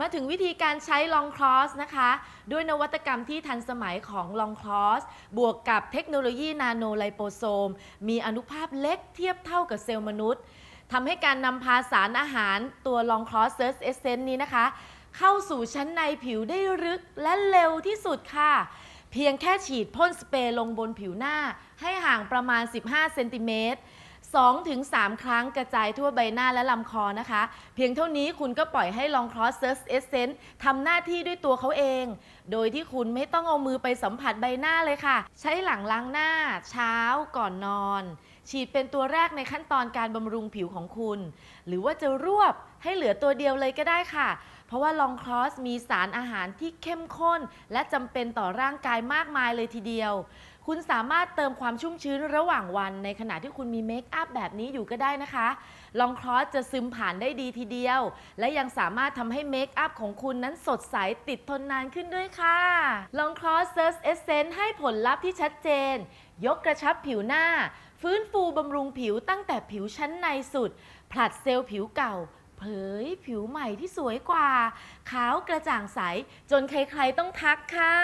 มาถึงวิธีการใช้ลองคลอสนะคะ ด้วยนวัตกรรมที่ทันสมัยของลองคลอสบวกกับเทคโนโลยีนาโนไลโปโซม มีอนุภาพเล็กเทียบเท่ากับเซลล์มนุษย์ทำให้การนำพาสารอาหารตัวลองคลอสเซอร์เอเซนนี้นะคะ เข้าสู่ชั้นในผิวได้ลึกและเร็วที่สุดค่ะ เพียงแค่ฉีดพ่นสเปรย์ลงบนผิวหน้า ให้ห่างประมาณ 15 เซนติเมตร 2-3ถึงครั้งกระจายทั่วใบหน้าและลำคอนะคะ เพียงเท่านี้คุณก็ปล่อยให้ลองคลอสเซอร์เอเซนทำหน้าที่ด้วยตัวเขาเอง โดยที่คุณไม่ต้องเอามือไปสัมผัสใบหน้าเลยค่ะ ใช้หลังล้างหน้า เช้าก่อนนอน ฉีดเป็นตัวแรกในขั้นตอนการบำรุงผิวของคุณ หรือว่าจะรวบให้เหลือตัวเดียวเลยก็ได้ค่ะเพราะว่าลองคลอสมีสารอาหารที่เข้มข้น และจำเป็นต่อร่างกายมากมายเลยทีเดียว คุณสามารถเติมความชุ่มชื้นระหว่างวันในขณะที่คุณมีเมคอัพแบบนี้อยู่ก็ได้นะคะ ลองคลอสจะซึมผ่านได้ดีทีเดียว และยังสามารถทำให้เมคอัพของคุณนั้นสดใสติดทนนานขึ้นด้วยค่ะ ลองคลอสเซิร์ชเอเซนให้ผลลัพธ์ที่ชัดเจน ยกกระชับผิวหน้า ฟื้นฟูบำรุงผิวตั้งแต่ผิวชั้นในสุด ผลัดเซลล์ผิวเก่าเผยผิวใหม่ที่สวยกว่า ขาวกระจ่างใส จนใครๆต้องทักค่ะ